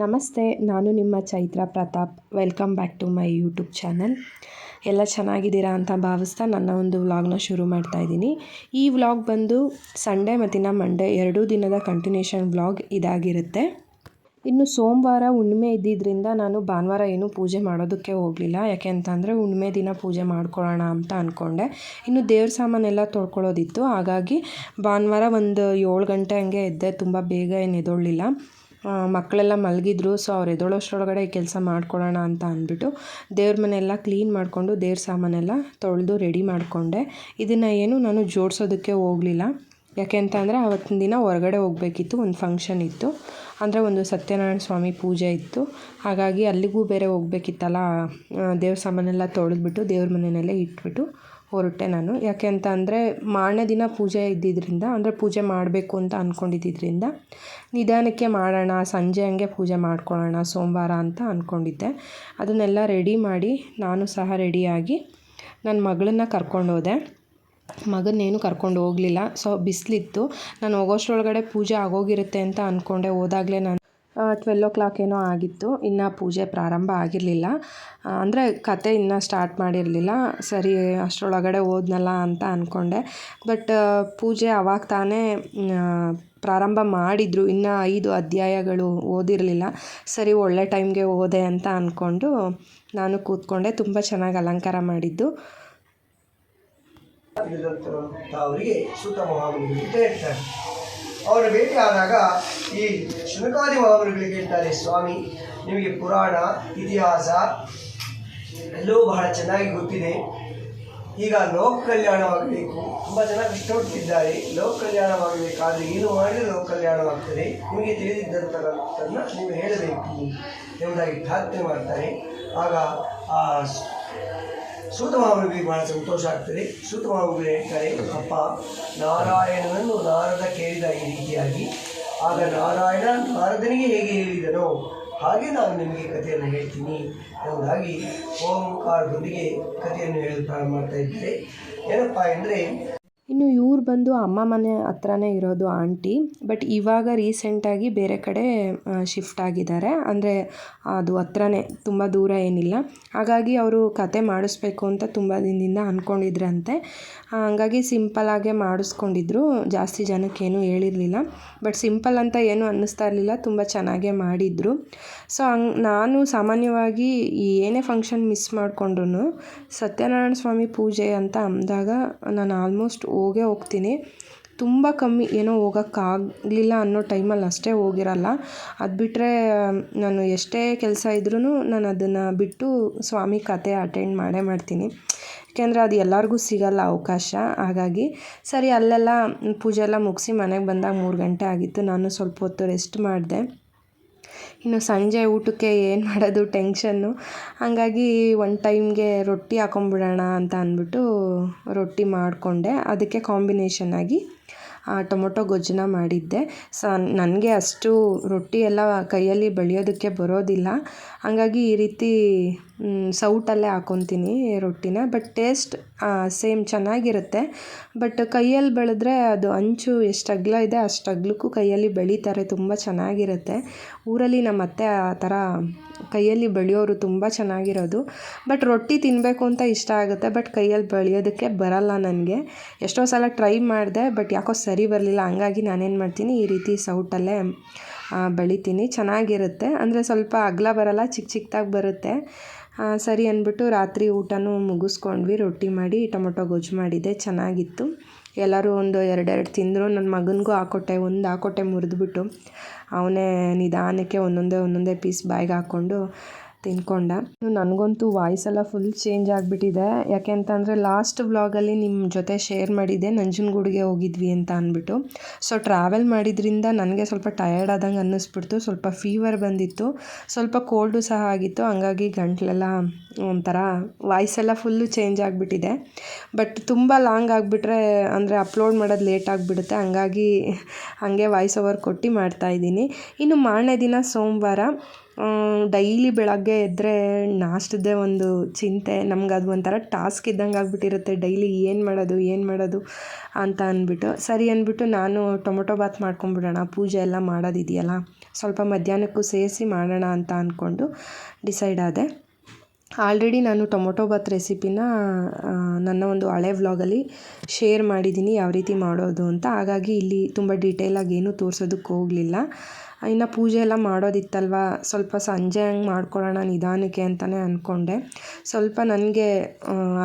ನಮಸ್ತೆ, ನಾನು ನಿಮ್ಮ Chaitra Pratap. Welcome back to my YouTube channel ಎಲ್ಲ ಚೆನ್ನಾಗಿದ್ದೀರಾ ಅಂತ ಭಾವಿಸ್ತಾ ನನ್ನ ಒಂದು ವ್ಲಾಗ್ನ ಶುರು ಮಾಡ್ತಾ ಇದ್ದೀನಿ. ಈ ವ್ಲಾಗ್ ಬಂದು ಸಂಡೇ ಮತ್ತಿನ ಮಂಡೇ ಎರಡೂ ದಿನದ ಕಂಟಿನ್ಯೂಷನ್ ವ್ಲಾಗ್ ಇದಾಗಿರುತ್ತೆ. ಇನ್ನು ಸೋಮವಾರ ಹುಣ್ಣಿಮೆ ಇದ್ದಿದ್ದರಿಂದ ನಾನು ಭಾನುವಾರ ಏನೂ ಪೂಜೆ ಮಾಡೋದಕ್ಕೆ ಹೋಗಲಿಲ್ಲ. ಯಾಕೆ ಅಂತಂದರೆ ಹುಣ್ಣಿಮೆ ದಿನ ಪೂಜೆ ಮಾಡ್ಕೊಳ್ಳೋಣ ಅಂತ ಅಂದ್ಕೊಂಡೆ ಇನ್ನು ದೇವ್ರ ಸಾಮಾನೆಲ್ಲ ತೊಳ್ಕೊಳ್ಳೋದಿತ್ತು. ಹಾಗಾಗಿ ಭಾನುವಾರ ಒಂದು ಏಳು ಗಂಟೆ ಹಂಗೆ ಎದ್ದೆ, ತುಂಬ ಬೇಗ ಏನು ಎದ್ದೊಳ್ಳಿಲ್ಲ ಮಕ್ಕಳೆಲ್ಲ ಮಲಗಿದ್ರು ಸೊ ಅವ್ರು ಎದ್ದೊಳೋಷ್ಟ್ರೊಳಗಡೆ ಈ ಕೆಲಸ ಮಾಡ್ಕೊಳ್ಳೋಣ ಅಂತ ಅಂದ್ಬಿಟ್ಟು ದೇವ್ರ ಮನೆಯೆಲ್ಲ ಕ್ಲೀನ್ ಮಾಡಿಕೊಂಡು ದೇವ್ರ ಸಾಮಾನೆಲ್ಲ ತೊಳೆದು ರೆಡಿ ಮಾಡಿಕೊಂಡೆ. ಇದನ್ನು ಏನು ನಾನು ಜೋಡಿಸೋದಕ್ಕೆ ಹೋಗಲಿಲ್ಲ. ಯಾಕೆ ಅಂತ ಅಂದರೆ ಆವತ್ತಿನ ದಿನ ಹೊರಗಡೆ ಹೋಗಬೇಕಿತ್ತು, ಒಂದು ಫಂಕ್ಷನ್ ಇತ್ತು. ಅಂದರೆ ಒಂದು ಸತ್ಯನಾರಾಯಣ ಸ್ವಾಮಿ ಪೂಜೆ ಇತ್ತು. ಹಾಗಾಗಿ ಅಲ್ಲಿಗೂ ಬೇರೆ ಹೋಗ್ಬೇಕಿತ್ತಲ್ಲ ದೇವ್ರ ಸಾಮಾನೆಲ್ಲ ತೊಳೆದ್ಬಿಟ್ಟು ದೇವ್ರ ಮನೆಯಲ್ಲೇ ಇಟ್ಬಿಟ್ಟು ಹೊರಟೆ ನಾನು. ಯಾಕೆ ಅಂತ ಅಂದರೆ ಮಾರನೇ ದಿನ ಪೂಜೆ ಇದ್ದಿದ್ದರಿಂದ ಅಂದರೆ ಪೂಜೆ ಮಾಡಬೇಕು ಅಂತ ಅಂದ್ಕೊಂಡಿದ್ದಿದ್ರಿಂದ ನಿಧಾನಕ್ಕೆ ಮಾಡೋಣ, ಸಂಜೆ ಹಂಗೆ ಪೂಜೆ ಮಾಡ್ಕೊಳ್ಳೋಣ, ಸೋಮವಾರ ಅಂತ ಅಂದ್ಕೊಂಡಿದ್ದೆ ಅದನ್ನೆಲ್ಲ ರೆಡಿ ಮಾಡಿ ನಾನು ಸಹ ರೆಡಿಯಾಗಿ ನನ್ನ ಮಗಳನ್ನ ಕರ್ಕೊಂಡೋದೆ ಮಗನ್ನೇನು ಕರ್ಕೊಂಡು ಹೋಗಲಿಲ್ಲ. ಸೊ ಬಿಸಿಲಿತ್ತು. ನಾನು ಹೋಗೋಷ್ಟರೊಳಗಡೆ ಪೂಜೆ ಆಗೋಗಿರುತ್ತೆ ಅಂತ ಅಂದ್ಕೊಂಡೆ ಹೋದಾಗಲೇ ನಾನು ಟ್ವೆಲ್ ಓ ಕ್ಲಾಕ್ ಏನೋ ಆಗಿತ್ತು. ಇನ್ನೂ ಪೂಜೆ ಪ್ರಾರಂಭ ಆಗಿರಲಿಲ್ಲ. ಅಂದರೆ ಕತೆ ಇನ್ನೂ ಸ್ಟಾರ್ಟ್ ಮಾಡಿರಲಿಲ್ಲ. ಸರಿ, ಅಷ್ಟರೊಳಗಡೆ ಓದ್ನಲ್ಲ ಅಂತ ಅಂದ್ಕೊಂಡೆ ಬಟ್ ಪೂಜೆ ಅವಾಗ ತಾನೇ ಪ್ರಾರಂಭ ಮಾಡಿದರು. ಇನ್ನು ಐದು ಅಧ್ಯಾಯಗಳು ಓದಿರಲಿಲ್ಲ. ಸರಿ, ಒಳ್ಳೆ ಟೈಮ್ಗೆ ಓದೆ ಅಂತ ಅಂದ್ಕೊಂಡು ನಾನು ಕೂತ್ಕೊಂಡೆ. ತುಂಬ ಚೆನ್ನಾಗಿ ಅಲಂಕಾರ ಮಾಡಿದ್ದು. ಅವರಿಗೆ ಭೇಟಿ ಆದಾಗ ಈ ಶುನಕಾದಿ ಮಹಾಮರುಗಳಿಗೆ ಹೇಳ್ತಾರೆ, ಸ್ವಾಮಿ, ನಿಮಗೆ ಪುರಾಣ, ಇತಿಹಾಸ ಎಲ್ಲವೂ ಬಹಳ ಚೆನ್ನಾಗಿ ಗೊತ್ತಿದೆ. ಈಗ ಲೋಕ ಕಲ್ಯಾಣವಾಗಬೇಕು. ತುಂಬ ಜನ ಕಷ್ಟಪಡ್ತಿದ್ದಾರೆ ಲೋಕ ಕಲ್ಯಾಣವಾಗಬೇಕಾದ್ರೆ ಏನು ಮಾಡಿದರೆ ಲೋಕ ಕಲ್ಯಾಣವಾಗ್ತದೆ? ನಿಮಗೆ ತಿಳಿದಿದ್ದಂಥದ್ದನ್ನು ನೀವು ಹೇಳಬೇಕು ಎಂಬುದಾಗಿ ಪ್ರಾರ್ಥನೆ ಮಾಡ್ತಾರೆ. ಆಗ ಆ ಸೂತ ಮಹಾಮುನಿಗೆ ಬಹಳ ಸಂತೋಷ ಆಗ್ತದೆ. ಸೂತ ಮಹಾಮುನಿಗಳು ಹೇಳ್ತಾರೆ ಅಪ್ಪ, ನಾರಾಯಣನನ್ನು ನಾರದ ಕೇಳಿದ ಈ ರೀತಿಯಾಗಿ. ಆಗ ನಾರಾಯಣ ನಾರದನಿಗೆ ಹೇಗೆ ಹೇಳಿದನೋ ಹಾಗೆ ನಾನು ನಿಮಗೆ ಕಥೆಯನ್ನು ಹೇಳ್ತೀನಿ ಎಂಬುದಾಗಿ ಓಂಕಾರದೊಂದಿಗೆ ಕಥೆಯನ್ನು ಹೇಳಲು ಪ್ರಾರಂಭ ಮಾಡ್ತಾ ಇದ್ದಾರೆ ಏನಪ್ಪ ಅಂದರೆ ಇನ್ನು ಇವ್ರು ಬಂದು ಅಮ್ಮ ಮನೆ ಹತ್ರನೇ ಇರೋದು ಆಂಟಿ. ಬಟ್ ಇವಾಗ ರೀಸೆಂಟಾಗಿ ಬೇರೆ ಕಡೆ ಶಿಫ್ಟ್ ಆಗಿದ್ದಾರೆ. ಅಂದರೆ ಅದು ಹತ್ರನೇ, ತುಂಬ ದೂರ ಏನಿಲ್ಲ. ಹಾಗಾಗಿ ಅವರು ಕತೆ ಮಾಡಿಸ್ಬೇಕು ಅಂತ ತುಂಬ ದಿನದಿಂದ ಅಂದ್ಕೊಂಡಿದ್ರಂತೆ ಹಂಗಾಗಿ ಸಿಂಪಲ್ಲಾಗೆ ಮಾಡಿಸ್ಕೊಂಡಿದ್ರು. ಜಾಸ್ತಿ ಜನಕ್ಕೇನು ಹೇಳಿರಲಿಲ್ಲ. ಬಟ್ ಸಿಂಪಲ್ ಅಂತ ಏನೂ ಅನ್ನಿಸ್ತಾ ಇರಲಿಲ್ಲ. ತುಂಬ ಚೆನ್ನಾಗೇ ಮಾಡಿದರು. ಸೊ, ಹಂಗೆ, ನಾನು ಸಾಮಾನ್ಯವಾಗಿ ಏನೇ ಫಂಕ್ಷನ್ ಮಿಸ್ ಮಾಡಿಕೊಂಡ್ರು ಸತ್ಯನಾರಾಯಣ ಸ್ವಾಮಿ ಪೂಜೆ ಅಂತ ಅಂದಾಗ, ನಾನು ಆಲ್ಮೋಸ್ಟ್ ಹೋಗೇ ಹೋಗ್ತೀನಿ. ತುಂಬ ಕಮ್ಮಿ ಏನೋ ಹೋಗೋಕ್ಕಾಗಲಿಲ್ಲ ಅನ್ನೋ ಟೈಮಲ್ಲಿ ಅಷ್ಟೇ ಹೋಗಿರಲ್ಲ. ಅದು ಬಿಟ್ಟರೆ ನಾನು ಎಷ್ಟೇ ಕೆಲಸ ಇದ್ರೂ ನಾನು ಅದನ್ನು ಬಿಟ್ಟು ಸ್ವಾಮಿ ಕತೆ ಅಟೆಂಡ್ ಮಾಡೇ ಮಾಡ್ತೀನಿ. ಯಾಕೆಂದರೆ ಅದು ಎಲ್ಲರಿಗೂ ಸಿಗಲ್ಲ ಅವಕಾಶ. ಹಾಗಾಗಿ ಸರಿ, ಅಲ್ಲೆಲ್ಲ ಪೂಜೆ ಎಲ್ಲ ಮುಗಿಸಿ ಮನೆಗೆ ಬಂದಾಗ ಮೂರು ಗಂಟೆ ಆಗಿತ್ತು. ನಾನು ಸ್ವಲ್ಪ ಹೊತ್ತು ರೆಸ್ಟ್ ಮಾಡಿದೆ. ಇನ್ನು ಸಂಜೆ ಊಟಕ್ಕೆ ಏನು ಮಾಡೋದು ಟೆನ್ಷನ್ನು ಹಾಗಾಗಿ ಒನ್ ಟೈಮ್ಗೆ ರೊಟ್ಟಿ ಹಾಕೊಂಬಿಡೋಣ ಅಂತ ಅಂದ್ಬಿಟ್ಟು ರೊಟ್ಟಿ ಮಾಡಿಕೊಂಡೆ. ಅದಕ್ಕೆ ಕಾಂಬಿನೇಷನ್ ಆಗಿ ಟೊಮೊಟೊ ಗೊಜ್ಜನ್ನ ಮಾಡಿದ್ದೆ. ಸ, ನನಗೆ ಅಷ್ಟು ರೊಟ್ಟಿ ಎಲ್ಲ ಕೈಯಲ್ಲಿ ಬೆಳೆಯೋದಕ್ಕೆ ಬರೋದಿಲ್ಲ. ಹಾಗಾಗಿ ಈ ರೀತಿ ಸೌಟಲ್ಲೇ ಹಾಕೊತೀನಿ ರೊಟ್ಟಿನ ಬಟ್ ಟೇಸ್ಟ್ ಸೇಮ್ ಚೆನ್ನಾಗಿರುತ್ತೆ. ಬಟ್ ಕೈಯಲ್ಲಿ ಬೆಳೆದ್ರೆ ಅದು ಅಂಚು ಎಷ್ಟು ಅಗಲ ಇದೆ ಅಷ್ಟು ಅಗಲಕ್ಕೂ ಕೈಯಲ್ಲಿ ಬೆಳೀತಾರೆ, ತುಂಬ ಚೆನ್ನಾಗಿರುತ್ತೆ. ಊರಲ್ಲಿ ನಮ್ಮ ಅತ್ತೆ ಆ ಥರ ಕೈಯಲ್ಲಿ ಬೆಳೆಯೋರು ತುಂಬ ಚೆನ್ನಾಗಿರೋದು. ಬಟ್ ರೊಟ್ಟಿ ತಿನ್ನಬೇಕು ಅಂತ ಇಷ್ಟ ಆಗುತ್ತೆ ಬಟ್ ಕೈಯಲ್ಲಿ ಬೆಳೆಯೋದಕ್ಕೆ ಬರಲ್ಲ ನನಗೆ. ಎಷ್ಟೋ ಸಲ ಟ್ರೈ ಮಾಡಿದೆ ಬಟ್ ಯಾಕೋ ಸರಿ ಬರಲಿಲ್ಲ, ಹಂಗಾಗಿ ನಾನೇನು ಮಾಡ್ತೀನಿ, ಈ ರೀತಿ ಸೌಟಲ್ಲೇ ಬೆಳಿತೀನಿ. ಚೆನ್ನಾಗಿರುತ್ತೆ. ಅಂದರೆ ಸ್ವಲ್ಪ ಅಗಲ ಬರಲ್ಲ ಚಿಕ್ಕ ಚಿಕ್ಕದಾಗಿ ಬರುತ್ತೆ. ಸರಿ ಅಂದ್ಬಿಟ್ಟು ರಾತ್ರಿ ಊಟನೂ ಮುಗಿಸ್ಕೊಂಡ್ವಿ. ರೊಟ್ಟಿ ಮಾಡಿ, ಟೊಮೊಟೊ ಗೊಜ್ಜು ಮಾಡಿದ್ದೆ ಚೆನ್ನಾಗಿತ್ತು. ಎಲ್ಲರೂ ಒಂದು ಎರಡೆರಡು ತಿಂದರು. ನನ್ನ ಮಗನಿಗೂ ಹಾಕೊಟ್ಟೆ ಒಂದು ಹಾಕೊಟ್ಟೆ ಮುರಿದ್ಬಿಟ್ಟು. ಅವನೇ ನಿಧಾನಕ್ಕೆ ಒಂದೊಂದೇ ಒಂದೊಂದೇ ಪೀಸ್ ಬಾಯಿಗೆ ಹಾಕ್ಕೊಂಡು ತಿನ್ಕೊಂಡ. ನನಗಂತೂ ವಾಯ್ಸ್ ಎಲ್ಲ ಫುಲ್ ಚೇಂಜ್ ಆಗಿಬಿಟ್ಟಿದೆ. ಯಾಕೆ ಅಂತಂದರೆ ಲಾಸ್ಟ್ ವ್ಲಾಗಲ್ಲಿ ನಿಮ್ಮ ಜೊತೆ ಶೇರ್ ಮಾಡಿದ್ದೆ, ನಂಜನಗೂಡಿಗೆ ಹೋಗಿದ್ವಿ ಅಂತ ಅಂದ್ಬಿಟ್ಟು. ಸೊ ಟ್ರಾವೆಲ್ ಮಾಡಿದ್ರಿಂದ ನನಗೆ ಸ್ವಲ್ಪ ಟಯರ್ಡ್ ಆದಂಗೆ ಅನ್ನಿಸ್ಬಿಡ್ತು. ಸ್ವಲ್ಪ ಫೀವರ್ ಬಂದಿತ್ತು. ಸ್ವಲ್ಪ ಕೋಲ್ಡು ಸಹ ಆಗಿತ್ತು. ಹಂಗಾಗಿ ಗಂಟ್ಲೆಲ್ಲ ಒಂಥರ ವಾಯ್ಸ್ ಎಲ್ಲ ಫುಲ್ಲು ಚೇಂಜ್ ಆಗಿಬಿಟ್ಟಿದೆ. ಬಟ್ ತುಂಬ ಲಾಂಗ್ ಆಗಿಬಿಟ್ರೆ ಅಂದರೆ ಅಪ್ಲೋಡ್ ಮಾಡೋದು ಲೇಟ್ ಆಗಿಬಿಡುತ್ತೆ. ಹಂಗಾಗಿ ಹಾಗೆ ವಾಯ್ಸ್ ಓವರ್ ಕೊಟ್ಟು ಮಾಡ್ತಾಯಿದ್ದೀನಿ ಇನ್ನು ಮಾರನೇ ದಿನ ಸೋಮವಾರ ಡೈಲಿ ಬೆಳಗ್ಗೆ ಎದ್ದರೆ ನಾಷ್ಟದ್ದೇ ಒಂದು ಚಿಂತೆ. ನಮ್ಗೆ ಅದು ಒಂಥರ ಟಾಸ್ಕ್ ಇದ್ದಂಗೆ ಆಗಿಬಿಟ್ಟಿರುತ್ತೆ. ಡೈಲಿ ಏನು ಮಾಡೋದು ಏನು ಮಾಡೋದು ಅಂತ ಅಂದ್ಬಿಟ್ಟು ಸರಿ ಅಂದ್ಬಿಟ್ಟು ನಾನು ಟೊಮೊಟೊ ಬಾತ್ ಮಾಡ್ಕೊಂಬಿಡೋಣ. ಪೂಜೆ ಎಲ್ಲ ಮಾಡೋದಿದೆಯಲ್ಲ, ಸ್ವಲ್ಪ ಮಧ್ಯಾಹ್ನಕ್ಕೂ ಸೇರಿಸಿ ಮಾಡೋಣ ಅಂತ ಅಂದ್ಕೊಂಡು ಡಿಸೈಡ್ ಆದೆ. ಆಲ್ರೆಡಿ ನಾನು ಟೊಮೊಟೊ ಬಾತ್ ರೆಸಿಪಿನ ನನ್ನ ಒಂದು ಹಳೆ ವ್ಲಾಗಲ್ಲಿ ಶೇರ್ ಮಾಡಿದ್ದೀನಿ ಯಾವ ರೀತಿ ಮಾಡೋದು ಅಂತ. ಹಾಗಾಗಿ ಇಲ್ಲಿ ತುಂಬ ಡೀಟೇಲಾಗಿ ಏನೂ ತೋರಿಸೋದಕ್ಕೆ ಹೋಗಲಿಲ್ಲ. ಇನ್ನು ಪೂಜೆ ಎಲ್ಲ ಮಾಡೋದಿತ್ತಲ್ವ? ಸ್ವಲ್ಪ ಸಂಜೆ ಹಂಗೆ ಮಾಡ್ಕೊಳ್ಳೋಣ ನಿಧಾನಕ್ಕೆ ಅಂತಲೇ ಅಂದ್ಕೊಂಡೆ ಸ್ವಲ್ಪ ನನಗೆ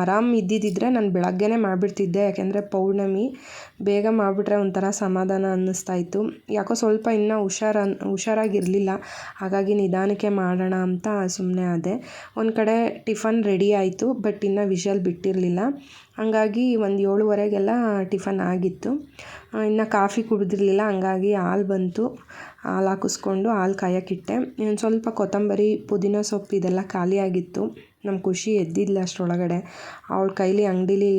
ಆರಾಮ್ ಇದ್ದಿದ್ದಿದ್ರೆ ನಾನು ಬೆಳಗ್ಗೆನೇ ಮಾಡಿಬಿಡ್ತಿದ್ದೆ. ಯಾಕೆಂದರೆ ಪೌರ್ಣಮಿ, ಬೇಗ ಮಾಡಿಬಿಟ್ರೆ ಒಂಥರ ಸಮಾಧಾನ ಅನ್ನಿಸ್ತಾ ಇತ್ತು. ಯಾಕೋ ಸ್ವಲ್ಪ ಇನ್ನೂ ಹುಷಾರ, ಹುಷಾರಾಗಿರಲಿಲ್ಲ. ಹಾಗಾಗಿ ನಿಧಾನಕ್ಕೆ ಮಾಡೋಣ ಅಂತ ಸುಮ್ಮನೆ ಆದೆ. ಒಂದು ಕಡೆ ಟಿಫನ್ ರೆಡಿ ಆಯಿತು, ಬಟ್ ಇನ್ನೂ ವಿಷಲ್ ಬಿಟ್ಟಿರಲಿಲ್ಲ. ಹಂಗಾಗಿ ಒಂದು ಏಳುವರೆಗೆಲ್ಲ ಟಿಫನ್ ಆಗಿತ್ತು. ಇನ್ನು ಕಾಫಿ ಕುಡಿದಿರಲಿಲ್ಲ, ಹಂಗಾಗಿ ಹಾಲು ಬಂತು. ಹಾಲು ಹಾಕಿಸ್ಕೊಂಡು ಹಾಲು ಕಾಯೋಕ್ಕಿಟ್ಟೆ ಇನ್ನು ಸ್ವಲ್ಪ ಕೊತ್ತಂಬರಿ, ಪುದೀನ ಸೊಪ್ಪು ಇದೆಲ್ಲ ಖಾಲಿಯಾಗಿತ್ತು ನಮ್ಮ ಖುಷಿ ಎದ್ದಿದ್ಲ ಅಷ್ಟರೊಳಗಡೆ. ಅವಳ ಕೈಲಿ ಅಂಗಡೀಲಿ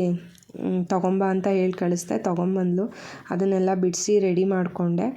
ತೊಗೊಂಬ ಅಂತ ಹೇಳಿ ಕಳಿಸ್ದೆ. ತೊಗೊಂಬಂದ್ಲು. ಅದನ್ನೆಲ್ಲ ಬಿಡಿಸಿ ರೆಡಿ ಮಾಡಿಕೊಂಡೆ.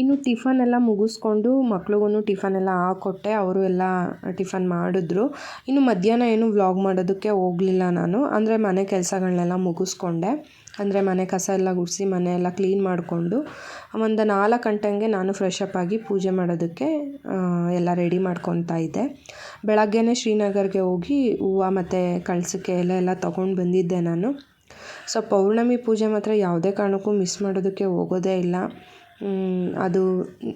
ಇನ್ನು ಟಿಫನ್ ಎಲ್ಲ ಮುಗಿಸ್ಕೊಂಡು ಮಕ್ಳಿಗೂ ಟಿಫನ್ ಎಲ್ಲ ಹಾಕ್ಕೊಟ್ಟೆ ಅವರು ಎಲ್ಲ ಟಿಫನ್ ಮಾಡಿದ್ರು. ಇನ್ನು ಮಧ್ಯಾಹ್ನ ಏನು ವ್ಲಾಗ್ ಮಾಡೋದಕ್ಕೆ ಹೋಗಲಿಲ್ಲ ನಾನು. ಅಂದರೆ ಮನೆ ಕೆಲಸಗಳನ್ನೆಲ್ಲ ಮುಗಿಸ್ಕೊಂಡೆ. ಅಂದರೆ ಮನೆ ಕಸ ಎಲ್ಲ ಗುಡಿಸಿ ಮನೆ ಎಲ್ಲ ಕ್ಲೀನ್ ಮಾಡಿಕೊಂಡು ಒಂದು ನಾಲ್ಕು ಗಂಟೆಗೆ ನಾನು ಫ್ರೆಶ್ ಅಪ್ ಆಗಿ ಪೂಜೆ ಮಾಡೋದಕ್ಕೆ ಎಲ್ಲ ರೆಡಿ ಮಾಡ್ಕೊತಾ ಇದ್ದೆ. ಬೆಳಗ್ಗೆನೇ ಶ್ರೀನಗರ್ಗೆ ಹೋಗಿ ಹೂವು ಮತ್ತು ಕಳಸಕ್ಕೆ ಎಲ್ಲ ಎಲ್ಲ ತೊಗೊಂಡು ಬಂದಿದ್ದೆ ನಾನು. ಸೊ ಪೌರ್ಣಮಿ ಪೂಜೆ ಮಾತ್ರ ಯಾವುದೇ ಕಾರಣಕ್ಕೂ ಮಿಸ್ ಮಾಡೋದಕ್ಕೆ ಹೋಗೋದೇ ಇಲ್ಲ. ಅದು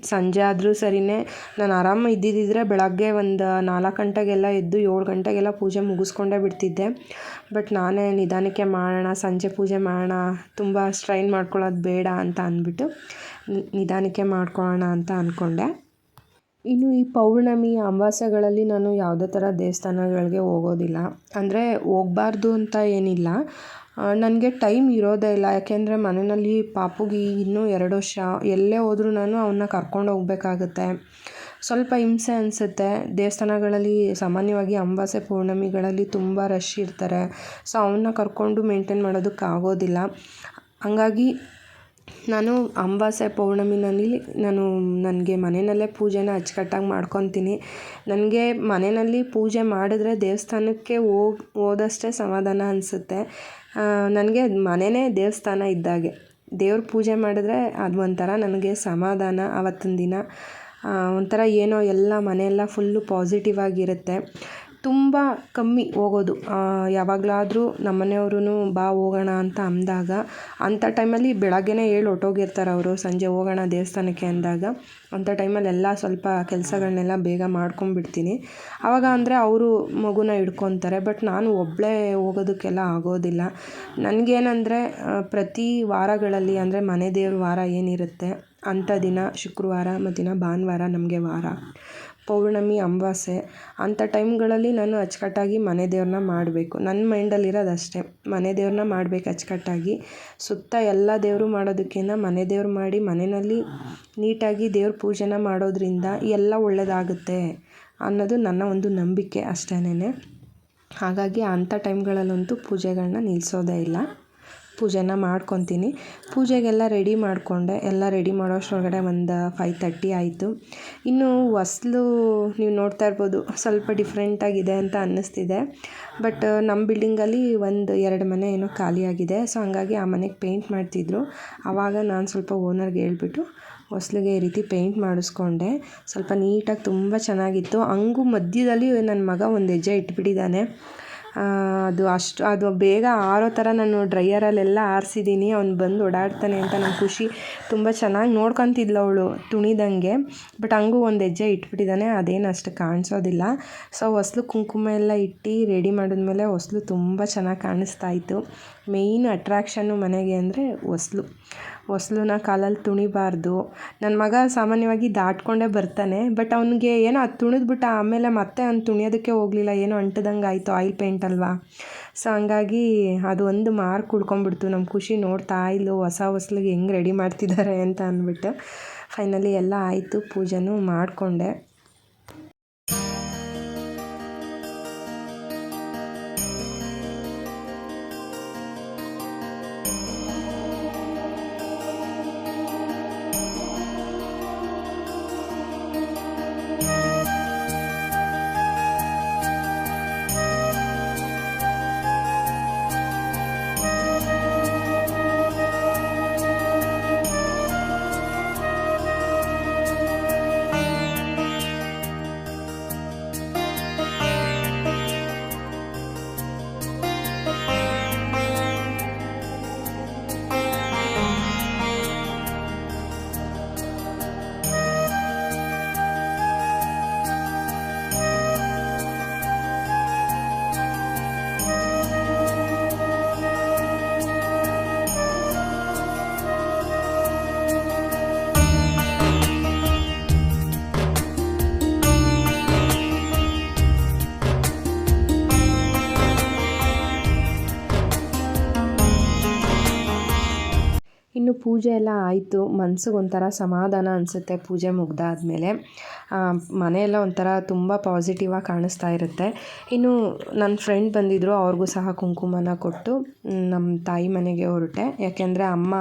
ಸಂಜೆ ಆದರೂ ಸರಿಯೇ ನಾನು ಆರಾಮ ಇದ್ದಿದ್ದಿದ್ರೆ ಬೆಳಗ್ಗೆ ಒಂದು ನಾಲ್ಕು ಗಂಟೆಗೆಲ್ಲ ಎದ್ದು ಏಳು ಗಂಟೆಗೆಲ್ಲ ಪೂಜೆ ಮುಗಿಸ್ಕೊಂಡೇ ಬಿಡ್ತಿದ್ದೆ. ಬಟ್ ನಾನೇ ನಿಧಾನಕ್ಕೆ ಮಾಡೋಣ, ಸಂಜೆ ಪೂಜೆ ಮಾಡೋಣ, ತುಂಬ ಸ್ಟ್ರೈನ್ ಮಾಡ್ಕೊಳ್ಳೋದು ಬೇಡ ಅಂತ ಅಂದ್ಬಿಟ್ಟು ನಿಧಾನಕ್ಕೆ ಮಾಡ್ಕೊಳ್ಳೋಣ ಅಂತ ಅಂದ್ಕೊಂಡೆ ಇನ್ನು ಈ ಪೌರ್ಣಮಿ ಅಮಾವಾಸ್ಯೆಗಳಲ್ಲಿ ನಾನು ಯಾವುದೇ ಥರ ದೇವಸ್ಥಾನಗಳಿಗೆ ಹೋಗೋದಿಲ್ಲ. ಅಂದರೆ ಹೋಗ್ಬಾರ್ದು ಅಂತ ಏನಿಲ್ಲ. ನನಗೆ ಟೈಮ್ ಇರೋದೇ ಇಲ್ಲ. ಯಾಕೆಂದರೆ ಮನೆಯಲ್ಲಿ ಪಾಪುಗೆ ಇನ್ನೂ ಎರಡು ವರ್ಷ, ಎಲ್ಲೇ ಹೋದರೂ ನಾನು ಅವನ್ನ ಕರ್ಕೊಂಡು ಹೋಗ್ಬೇಕಾಗತ್ತೆ. ಸ್ವಲ್ಪ ಹಿಂಸೆ ಅನಿಸುತ್ತೆ. ದೇವಸ್ಥಾನಗಳಲ್ಲಿ ಸಾಮಾನ್ಯವಾಗಿ ಅಮಾವಾಸ್ಯೆ ಪೌರ್ಣಮಿಗಳಲ್ಲಿ ತುಂಬ ರಶ್ ಇರ್ತಾರೆ. ಸೊ ಅವನ್ನ ಕರ್ಕೊಂಡು ಮೇಂಟೈನ್ ಮಾಡೋದಕ್ಕೆ ಆಗೋದಿಲ್ಲ ಹಂಗಾಗಿ ನಾನು ಅಮಾವಾಸ್ಯೆ ಪೌರ್ಣಮಿನಲ್ಲಿ ನಾನು ನನಗೆ ಮನೆಯಲ್ಲೇ ಪೂಜೆನ ಅಚ್ಚುಕಟ್ಟಾಗಿ ಮಾಡ್ಕೊತೀನಿ. ನನಗೆ ಮನೆಯಲ್ಲಿ ಪೂಜೆ ಮಾಡಿದ್ರೆ ದೇವಸ್ಥಾನಕ್ಕೆ ಹೋಗಿ, ಹೋದಷ್ಟೇ ಸಮಾಧಾನ ಅನಿಸುತ್ತೆ. ನನಗೆ ಮನೆಯೇ ದೇವಸ್ಥಾನ ಇದ್ದಾಗೆ. ದೇವ್ರ ಪೂಜೆ ಮಾಡಿದ್ರೆ ಅದು ಒಂಥರ ನನಗೆ ಸಮಾಧಾನ ಆವತ್ತಿನ ದಿನ. ಒಂಥರ ಏನೋ ಎಲ್ಲ ಮನೆಯೆಲ್ಲ ಫುಲ್ಲು ಪಾಸಿಟಿವ್ ಆಗಿರುತ್ತೆ. ತುಂಬ ಕಮ್ಮಿ ಹೋಗೋದು. ಯಾವಾಗಲಾದರೂ ನಮ್ಮ ಮನೆಯವ್ರೂ ಬಾ ಹೋಗೋಣ ಅಂತ ಅಂದಾಗ ಅಂಥ ಟೈಮಲ್ಲಿ ಬೆಳಗ್ಗೆನೇ ಹೇಳಿ ಹೊರ್ಟೋಗಿರ್ತಾರೆ ಅವರು, ಸಂಜೆ ಹೋಗೋಣ ದೇವಸ್ಥಾನಕ್ಕೆ ಅಂದಾಗ. ಅಂಥ ಟೈಮಲ್ಲಿ ಎಲ್ಲ ಸ್ವಲ್ಪ ಕೆಲಸಗಳ್ನೆಲ್ಲ ಬೇಗ ಮಾಡ್ಕೊಂಡ್ಬಿಡ್ತೀನಿ. ಆವಾಗ ಅಂದರೆ ಅವರು ಮಗುನ ಹಿಡ್ಕೊತಾರೆ, ಬಟ್ ನಾನು ಒಬ್ಬಳೇ ಹೋಗೋದಕ್ಕೆಲ್ಲ ಆಗೋದಿಲ್ಲ. ನನಗೇನಂದರೆ ಪ್ರತಿ ವಾರಗಳಲ್ಲಿ ಅಂದರೆ ಮನೆ ದೇವ್ರ ವಾರ ಏನಿರುತ್ತೆ ಅಂಥ ದಿನ ಶುಕ್ರವಾರ ಮತ್ತು ದಿನ ಭಾನುವಾರ ನಮಗೆ ವಾರ. ಪೌರ್ಣಮಿ ಅಮಾವಾಸ್ಯೆ ಅಂಥ ಟೈಮ್ಗಳಲ್ಲಿ ನಾನು ಅಚ್ಚುಕಟ್ಟಾಗಿ ಮನೆ ದೇವ್ರನ್ನ ಮಾಡಬೇಕು. ನನ್ನ ಮೈಂಡಲ್ಲಿರೋದು ಅಷ್ಟೇ. ಮನೆ ದೇವ್ರನ್ನ ಮಾಡ್ಬೇಕು ಅಚ್ಚುಕಟ್ಟಾಗಿ. ಸುತ್ತ ಎಲ್ಲ ದೇವರು ಮಾಡೋದಕ್ಕಿಂತ ಮನೆ ದೇವ್ರು ಮಾಡಿ ಮನೆಯಲ್ಲಿ ನೀಟಾಗಿ ದೇವ್ರ ಪೂಜೆನ ಮಾಡೋದರಿಂದ ಎಲ್ಲ ಒಳ್ಳೆಯದಾಗುತ್ತೆ ಅನ್ನೋದು ನನ್ನ ಒಂದು ನಂಬಿಕೆ ಅಷ್ಟೇನೆ ಹಾಗಾಗಿ ಅಂಥ ಟೈಮ್ಗಳಲ್ಲಂತೂ ಪೂಜೆಗಳನ್ನ ನಿಲ್ಲಿಸೋದೇ ಇಲ್ಲ. ಪೂಜೆನ ಮಾಡ್ಕೊತೀನಿ. ಪೂಜೆಗೆಲ್ಲ ರೆಡಿ ಮಾಡಿಕೊಂಡೆ. ಎಲ್ಲ ರೆಡಿ ಮಾಡೋಷ್ಟರೊಳಗಡೆ ಒಂದು ಫೈವ್ ತರ್ಟಿ ಆಯಿತು. ಇನ್ನು ಹೊಸ್ಲು ನೀವು ನೋಡ್ತಾ ಇರ್ಬೋದು, ಸ್ವಲ್ಪ ಡಿಫ್ರೆಂಟಾಗಿದೆ ಅಂತ ಅನ್ನಿಸ್ತಿದೆ. ಬಟ್ ನಮ್ಮ ಬಿಲ್ಡಿಂಗಲ್ಲಿ ಒಂದು ಎರಡು ಮನೆ ಏನೋ ಖಾಲಿಯಾಗಿದೆ ಸೊ ಹಂಗಾಗಿ ಆ ಮನೆಗೆ ಪೇಂಟ್ ಮಾಡ್ತಿದ್ರು. ಆವಾಗ ನಾನು ಸ್ವಲ್ಪ ಓನರ್ಗೆ ಹೇಳ್ಬಿಟ್ಟು ಹೊಸ್ಲಿಗೆ ಈ ರೀತಿ ಪೇಂಟ್ ಮಾಡಿಸ್ಕೊಂಡೆ. ಸ್ವಲ್ಪ ನೀಟಾಗಿ ತುಂಬ ಚೆನ್ನಾಗಿತ್ತು. ಹಂಗೂ ಮಧ್ಯದಲ್ಲಿ ನನ್ನ ಮಗ ಒಂದು ಹೆಜ್ಜೆ ಇಟ್ಬಿಟ್ಟಿದ್ದಾನೆ ಅದು ಅಷ್ಟು, ಅದು ಬೇಗ ಆರೋ ಥರ ನಾನು ಡ್ರೈಯರಲ್ಲೆಲ್ಲ ಆರಿಸಿದ್ದೀನಿ. ಅವ್ನು ಬಂದು ಓಡಾಡ್ತಾನೆ ಅಂತ ನಂಗೆ ಖುಷಿ. ತುಂಬ ಚೆನ್ನಾಗಿ ನೋಡ್ಕೊತಿದ್ಲು ಅವಳು ತುಣಿದಂಗೆ. ಬಟ್ ಹಂಗೂ ಒಂದು ಹೆಜ್ಜೆ ಇಟ್ಬಿಟ್ಟಿದ್ದಾನೆ. ಅದೇನು ಅಷ್ಟು ಕಾಣಿಸೋದಿಲ್ಲ. ಸೊ, ಹೊಸ್ಲು ಕುಂಕುಮ ಎಲ್ಲ ಇಟ್ಟು ರೆಡಿ ಮಾಡಿದ್ಮೇಲೆ ಹೊಸ್ಲು ತುಂಬ ಚೆನ್ನಾಗಿ ಕಾಣಿಸ್ತಾ ಇತ್ತು. ಮೇಯ್ನ್ ಅಟ್ರಾಕ್ಷನ್ನು ಮನೆಗೆ ಅಂದರೆ ಹೊಸ್ಲು. ಹೊಸ್ಲನ್ನ ಕಾಲಲ್ಲಿ ತುಣಿಬಾರ್ದು. ನನ್ನ ಮಗ ಸಾಮಾನ್ಯವಾಗಿ ದಾಟ್ಕೊಂಡೇ ಬರ್ತಾನೆ, ಬಟ್ ಅವನಿಗೆ ಏನೋ ಅದು ತುಣಿದ್ಬಿಟ್ಟು ಆಮೇಲೆ ಮತ್ತೆ ಅವ್ನು ತುಣಿಯೋದಕ್ಕೆ ಹೋಗಲಿಲ್ಲ, ಏನೋ ಅಂಟದಂಗೆ ಆಯಿತು, ಆಯಿಲ್ ಪೇಂಟ್ ಅಲ್ವಾ? ಸೊ ಹಂಗಾಗಿ ಅದು ಒಂದು ಮಾರ್ಕ್ ಉಳ್ಕೊಂಡ್ಬಿಡ್ತು. ನಮ್ಮ ಖುಷಿ ನೋಡ್ತಾ ಇಲ್ಲೋ ಹೊಸ ಹೊಸ್ಲಿಗೆ ಹೆಂಗೆ ರೆಡಿ ಮಾಡ್ತಿದ್ದಾರೆ ಅಂತ ಅಂದ್ಬಿಟ್ಟು ಫೈನಲಿ ಎಲ್ಲ ಆಯಿತು, ಪೂಜೆನೂ ಮಾಡಿಕೊಂಡೆ. ಪೂಜೆ ಎಲ್ಲ ಆಯಿತು, ಮನ್ಸಿಗೆ ಒಂಥರ ಸಮಾಧಾನ ಅನಿಸುತ್ತೆ ಪೂಜೆ ಮುಗ್ದಾದಮೇಲೆ. ಮನೆಯೆಲ್ಲ ಒಂಥರ ತುಂಬ ಪಾಸಿಟಿವ್ ಆಗಿ ಕಾಣಿಸ್ತಾ ಇರುತ್ತೆ. ಇನ್ನು ನನ್ನ ಫ್ರೆಂಡ್ ಬಂದಿದ್ದರು ಅವ್ರಿಗೂ ಸಹ ಕುಂಕುಮನ ಕೊಟ್ಟು ನಮ್ಮ ತಾಯಿ ಮನೆಗೆ ಹೊರಟೆ. ಯಾಕೆಂದರೆ ಅಮ್ಮ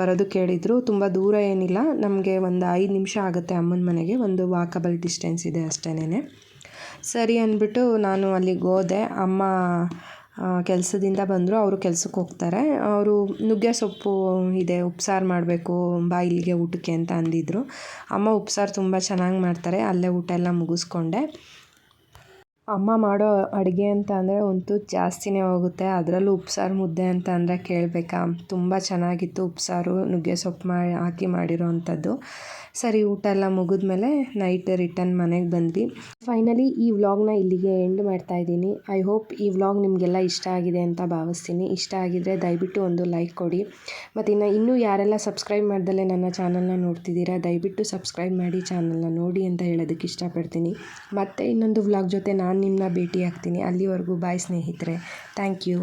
ಬರೋದು ಕೇಳಿದರು, ತುಂಬ ದೂರ ಏನಿಲ್ಲ. ನಮಗೆ ಒಂದು ಐದು ನಿಮಿಷ ಆಗುತ್ತೆ ಅಮ್ಮನ ಮನೆಗೆ, ಒಂದು ವಾಕಬಲ್ ಡಿಸ್ಟೆನ್ಸ್ ಇದೆ ಅಷ್ಟೇನೆ ಸರಿ ಅಂದ್ಬಿಟ್ಟು ನಾನು ಅಲ್ಲಿಗೆ ಹೋದೆ. ಅಮ್ಮ ಕೆಲಸದಿಂದ ಬಂದರು, ಅವರು ಕೆಲ್ಸಕ್ಕೆ ಹೋಗ್ತಾರೆ. ಅವರು ನುಗ್ಗೆ ಸೊಪ್ಪು ಇದೆ, ಉಪ್ಸಾರು ಮಾಡಬೇಕು, ಬಾ ಇಲ್ಲಿಗೆ ಊಟಕ್ಕೆ ಅಂತ ಅಂದಿದ್ರು. ಅಮ್ಮ ಉಪ್ಸಾರು ತುಂಬ ಚೆನ್ನಾಗಿ ಮಾಡ್ತಾರೆ, ಅಲ್ಲೇ ಊಟ ಎಲ್ಲ ಮುಗಿಸ್ಕೊಂಡೆ. ಅಮ್ಮ ಮಾಡೋ ಅಡುಗೆ ಅಂತ ಅಂದರೆ ಒಂದು ಜಾಸ್ತಿನೇ ಹೋಗುತ್ತೆ. ಅದರಲ್ಲೂ ಉಪ್ಸಾರು ಮುದ್ದೆ ಅಂತ ಅಂದರೆ ಕೇಳಬೇಕಾ? ತುಂಬ ಚೆನ್ನಾಗಿತ್ತು ಉಪ್ಸಾರು, ನುಗ್ಗೆ ಸೊಪ್ಪು ಮಾಡಿ ಹಾಕಿ ಮಾಡಿರೋ ಅಂಥದ್ದು ಸರಿ, ಊಟ ಎಲ್ಲ ಮುಗಿದ್ಮೇಲೆ ನೈಟ್ ರಿಟರ್ನ್ ಮನೆಗೆ ಬಂದ್ವಿ. ಫೈನಲಿ ಈ ವ್ಲಾಗ್ನ ಇಲ್ಲಿಗೆ ಎಂಡ್ ಮಾಡ್ತಾ ಇದ್ದೀನಿ. ಐ ಹೋಪ್ ಈ ವ್ಲಾಗ್ ನಿಮಗೆಲ್ಲ ಇಷ್ಟ ಆಗಿದೆ ಅಂತ ಭಾವಿಸ್ತೀನಿ. ಇಷ್ಟ ಆಗಿದ್ದರೆ ದಯವಿಟ್ಟು ಒಂದು ಲೈಕ್ ಕೊಡಿ. ಮತ್ತು ಇನ್ನು ಇನ್ನೂ ಯಾರೆಲ್ಲ ಸಬ್ಸ್ಕ್ರೈಬ್ ಮಾಡ್ದಲ್ಲೇ ನನ್ನ ಚಾನಲ್ನ ನೋಡ್ತಿದ್ದೀರಾ, ದಯವಿಟ್ಟು ಸಬ್ಸ್ಕ್ರೈಬ್ ಮಾಡಿ ಚಾನಲ್ನ ನೋಡಿ ಅಂತ ಹೇಳೋದಕ್ಕೆ ಇಷ್ಟಪಡ್ತೀನಿ. ಮತ್ತು ಇನ್ನೊಂದು ವ್ಲಾಗ್ ಜೊತೆ ನಾನು ನಿಮ್ಮನ್ನ ಭೇಟಿ ಆಗ್ತೀನಿ ಅಲ್ಲಿವರೆಗೂ ಬಾಯ್ ಸ್ನೇಹಿತರೆ. Thank you